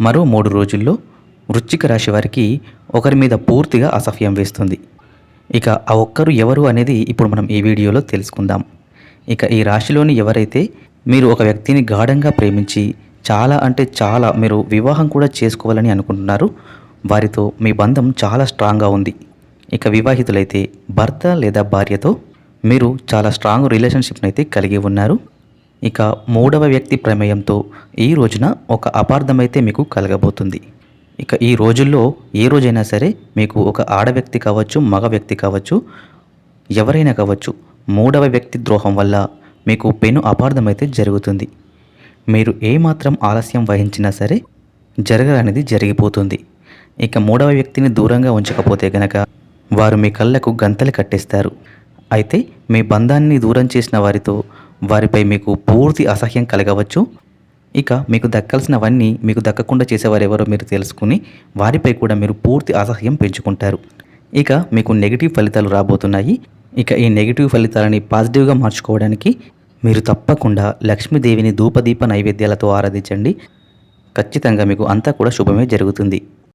మరో మూడు రోజుల్లో వృశ్చిక రాశి వారికి ఒకరి మీద పూర్తిగా అసహ్యం వేస్తుంది. ఇక ఆ ఒక్కరు ఎవరు అనేది ఇప్పుడు మనం ఈ వీడియోలో తెలుసుకుందాం. ఇక ఈ రాశిలోని ఎవరైతే మీరు ఒక వ్యక్తిని గాఢంగా ప్రేమించి చాలా అంటే చాలా మీరు వివాహం కూడా చేసుకోవాలని అనుకుంటున్నారు వారితో మీ బంధం చాలా స్ట్రాంగ్గా ఉంది. ఇక వివాహితులైతే భర్త లేదా భార్యతో మీరు చాలా స్ట్రాంగ్ రిలేషన్షిప్ని అయితే కలిగి ఉన్నారు. ఇక మూడవ వ్యక్తి ప్రమేయంతో ఈ రోజున ఒక అపార్థమైతే మీకు కలగబోతుంది. ఇక ఈ రోజుల్లో ఏ రోజైనా సరే మీకు ఒక ఆడ వ్యక్తి కావచ్చు మగ వ్యక్తి కావచ్చు ఎవరైనా కావచ్చు మూడవ వ్యక్తి ద్రోహం వల్ల మీకు పెను అపార్థమైతే జరుగుతుంది. మీరు ఏమాత్రం ఆలస్యం వహించినా సరే జరగలనేది జరిగిపోతుంది. ఇక మూడవ వ్యక్తిని దూరంగా ఉంచకపోతే గనక వారు మీ కళ్ళకు గంతలు కట్టేస్తారు. అయితే మీ బంధాన్ని దూరం చేసిన వారితో వారిపై మీకు పూర్తి అసహ్యం కలగవచ్చు. ఇక మీకు దక్కాల్సినవన్నీ మీకు దక్కకుండా చేసేవారెవరో మీరు తెలుసుకుని వారిపై కూడా మీరు పూర్తి అసహ్యం పెంచుకుంటారు. ఇక మీకు నెగిటివ్ ఫలితాలు రాబోతున్నాయి. ఇక ఈ నెగిటివ్ ఫలితాలని పాజిటివ్గా మార్చుకోవడానికి మీరు తప్పకుండా లక్ష్మీదేవిని ధూపదీప నైవేద్యాలతో ఆరాధించండి. ఖచ్చితంగా మీకు అంతా కూడా శుభమే జరుగుతుంది.